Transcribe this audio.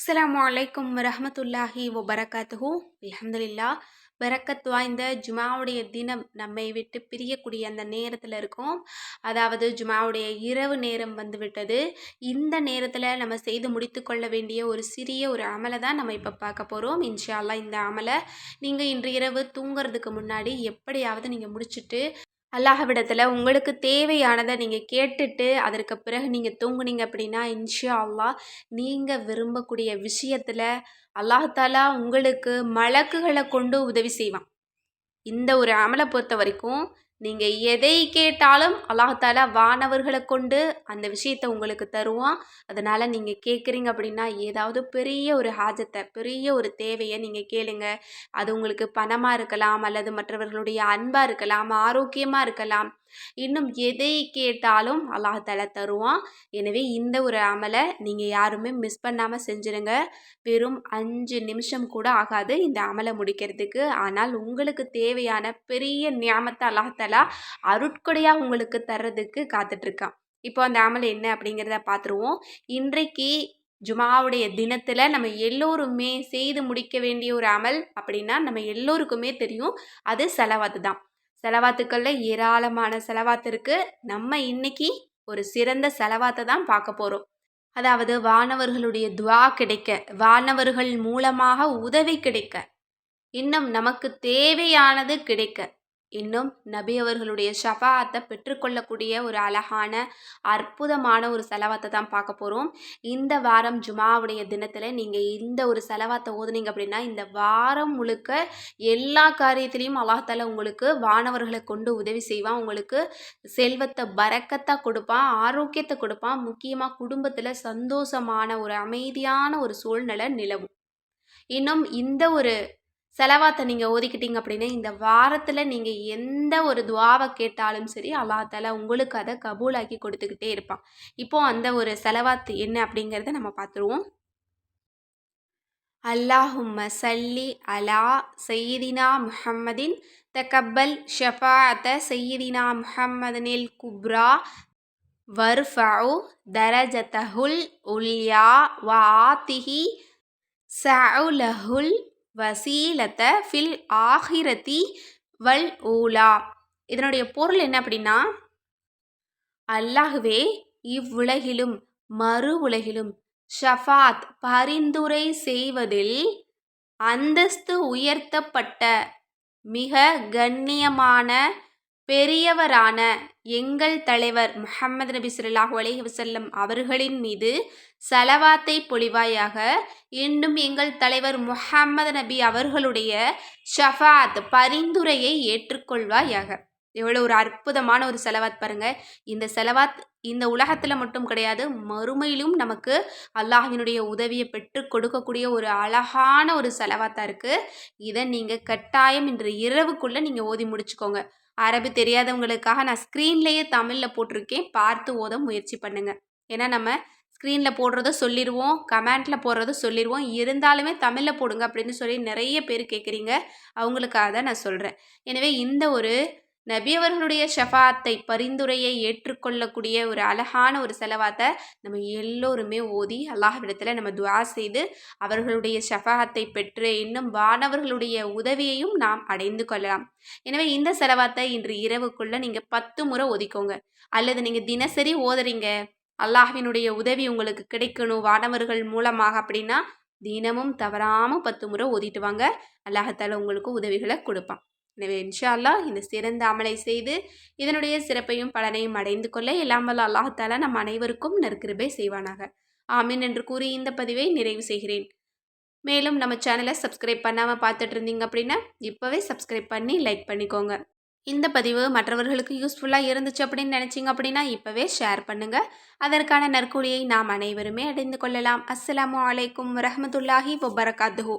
அஸ்ஸலாமு அலைக்கும் ஓ வபரகாத்துஹு. அலமதுல்லா பரக்கத் வாய்ந்த ஜுமாவுடைய தினம் நம்மை விட்டு பிரியக்கூடிய அந்த நேரத்தில் இருக்கோம். அதாவது ஜுமாவுடைய இரவு நேரம் வந்துவிட்டது இந்த நேரத்தில் நம்ம செய்து முடித்து கொள்ள வேண்டிய ஒரு சிறிய ஒரு அமலை தான் நம்ம இப்போ பார்க்க போகிறோம் இன்ஷால்லா இந்த அமலை நீங்கள் இன்று இரவு தூங்குறதுக்கு முன்னாடி எப்படியாவது நீங்கள் முடிச்சுட்டு அல்லாஹ்விடத்தில் உங்களுக்கு தேவையானதை நீங்கள் கேட்டுட்டு அதற்கு பிறகு நீங்கள் தூங்குனீங்க அப்படின்னா இன்ஷா அல்லாஹ் நீங்கள் விரும்பக்கூடிய விஷயத்தில் அல்லாஹாலா உங்களுக்கு மலக்குகளை கொண்டு உதவி செய்வான். இந்த ஒரு அமலை பொறுத்த வரைக்கும் நீங்கள் எதை கேட்டாலும் அல்லாஹால வானவர்களை கொண்டு அந்த விஷயத்தை உங்களுக்கு தருவான். அதனால் நீங்கள் கேட்குறீங்க அப்படின்னா ஏதாவது பெரிய ஒரு ஹாஜத்தை பெரிய ஒரு தேவையை நீங்கள் கேளுங்க. அது உங்களுக்கு பணமாக இருக்கலாம் அல்லது மற்றவர்களுடைய அன்பாக இருக்கலாம் ஆரோக்கியமாக இருக்கலாம். இன்னும் எதை கேட்டாலும் அல்லாஹால தருவான். எனவே இந்த ஒரு அமலை நீங்கள் யாருமே மிஸ் பண்ணாமல் செஞ்சுருங்க. வெறும் அஞ்சு நிமிஷம் கூட ஆகாது இந்த அமலை முடிக்கிறதுக்கு. ஆனால் உங்களுக்கு தேவையான பெரிய ஞாபத்தை அல்லாஹ் தலா அருட்கொடையாக உங்களுக்கு தர்றதுக்கு காத்துட்ருக்கான். இப்போ அந்த அமல் என்ன அப்படிங்கிறத பார்த்துருவோம் இன்றைக்கு ஜுமாவுடைய தினத்தில் நம்ம எல்லோருமே செய்து முடிக்க வேண்டிய ஒரு அமல் அப்படின்னா நம்ம எல்லோருக்குமே தெரியும். அது செலவாத்து தான் செலவாத்துக்களில் ஏராளமான செலவாத்து இருக்குது நம்ம இன்னைக்கு ஒரு சிறந்த செலவாத்தை தான் பார்க்க போகிறோம் அதாவது வானவர்களுடைய துவா கிடைக்க வானவர்கள் மூலமாக உதவி கிடைக்க இன்னும் நமக்கு தேவையானது கிடைக்க இன்னும் நபி அவர்களுடைய ஷஃபாத்தை பெற்றுக்கொள்ளக்கூடிய ஒரு அழகான அற்புதமான ஒரு செலவாத்தை தான் பார்க்க போகிறோம் இந்த வாரம் ஜுமாவுடைய தினத்தில் நீங்கள் இந்த ஒரு செலவாத்தை ஓதுனீங்க அப்படின்னா இந்த வாரம் முழுக்க எல்லா காரியத்திலையும் அல்லாஹால உங்களுக்கு வானவர்களை கொண்டு உதவி செய்வான். உங்களுக்கு செல்வத்தை பறக்கத்தாக கொடுப்பான் ஆரோக்கியத்தை கொடுப்பான். முக்கியமாக குடும்பத்தில் சந்தோஷமான ஒரு அமைதியான ஒரு சூழ்நிலை நிலவும். இன்னும் இந்த ஒரு செலவாத்தை நீங்கள் ஒதுக்கிட்டீங்க அப்படின்னா இந்த வாரத்தில் நீங்கள் எந்த ஒரு துவாவை கேட்டாலும் சரி அல்லாத்தால உங்களுக்கு அதை கபூலாக்கி கொடுத்துக்கிட்டே இருப்பான். இப்போது அந்த ஒரு செலவாத்து என்ன அப்படிங்கிறத நம்ம பார்த்துருவோம். அல்லாஹும்ம சல்லி அலா சையீதினா முஹம்மதின் தகப்பல் ஷஃபாத்த சையீதினா முஹம்மதனில் குப்ரா வர்ஃபாவ் தரஜத்தஹுல் உல்யா வ ஆத்திஹி சவுலஹுல் வசீலத்த ஃபில் ஆஹிரதி வல் ஊலா. இதனுடைய பொருள் என்ன அப்படின்னா அல்லாஹுவே இவ்வுலகிலும் மறு உலகிலும் ஷஃபாத் பரிந்துரை செய்வதில் அந்தஸ்து உயர்த்தப்பட்ட மிக கண்ணியமான பெரியவரான எங்கள் தலைவர் முஹம்மது நபி சொல்லாஹு அலஹி வசல்லம் அவர்களின் மீது சலவாத்தை பொழிவாயாக இன்னும் எங்கள் தலைவர் முஹம்மது நபி அவர்களுடைய ஷஃபாத் பரிந்துரையை ஏற்றுக்கொள்வாயாக. எவ்வளோ ஒரு அற்புதமான ஒரு செலவாத் பாருங்க. இந்த செலவாத் இந்த உலகத்தில் மட்டும் கிடையாது மறுமையிலும் நமக்கு அல்லாஹினுடைய உதவியை பெற்று கொடுக்கக்கூடிய ஒரு அழகான ஒரு செலவாத்தாக இருக்குது இதை நீங்கள் கட்டாயம் இன்று இரவுக்குள்ளே நீங்கள் ஓதி முடிச்சுக்கோங்க. அரபு தெரியாதவங்களுக்காக நான் ஸ்க்ரீன்லேயே தமிழில் போட்டிருக்கேன். பார்த்து ஓத முயற்சி பண்ணுங்கள் ஏன்னா நம்ம ஸ்க்ரீனில் போடுறத சொல்லிடுவோம் கமெண்ட்டில் போடுறத சொல்லிடுவோம் இருந்தாலுமே தமிழில் போடுங்க அப்படின்னு சொல்லி நிறைய பேர் கேட்குறீங்க. அவங்களுக்காக தான் நான் சொல்கிறேன் எனவே இந்த ஒரு நபியவர்களுடைய ஷஃபாத்தை பரிந்துரையை ஏற்றுக்கொள்ளக்கூடிய ஒரு அழகான ஒரு செலவாத்தை நம்ம எல்லோருமே ஓதி அல்லாஹ்விடத்தில் நம்ம துவா செய்து அவர்களுடைய ஷஃபாத்தை பெற்று இன்னும் வானவர்களுடைய உதவியையும் நாம் அடைந்து கொள்ளலாம். எனவே இந்த செலவாத்தை இன்று இரவுக்குள்ளே நீங்கள் பத்து முறை ஒதுக்கோங்க. அல்லது நீங்கள் தினசரி ஓதுறீங்க. அல்லாஹ்வினுடைய உதவி உங்களுக்கு கிடைக்கணும் வானவர்கள் மூலமாக அப்படின்னா தினமும் தவறாமல் பத்து முறை ஓதிட்டு வாங்க. அல்லாஹத்தால் உங்களுக்கு உதவிகளை கொடுப்பான். எனவே இன்ஷா அல்லாஹ் இந்த சிறந்த அமலை செய்து இதனுடைய சிறப்பையும் பலனையும் அடைந்து கொள்ள எல்லாம் வல்ல அல்லாஹால நம் அனைவருக்கும் நற்கிருபை செய்வானாக. ஆமீன் என்று கூறி இந்த பதிவை நிறைவு செய்கிறேன். மேலும் நம்ம சேனலை சப்ஸ்கிரைப் பண்ணாமல் பார்த்துட்டு இருந்தீங்க அப்படின்னா இப்போவே சப்ஸ்கிரைப் பண்ணி லைக் பண்ணிக்கோங்க. இந்த பதிவு மற்றவர்களுக்கு யூஸ்ஃபுல்லாக இருந்துச்சு அப்படின்னு நினச்சிங்க அப்படின்னா இப்போவே ஷேர் பண்ணுங்கள் அதற்கான நற்கூலியை நாம் அனைவருமே அடைந்து கொள்ளலாம். அஸ்லாம் வலைக்கம் வரமத்துல்லாஹி வபரகாத்துஹூ.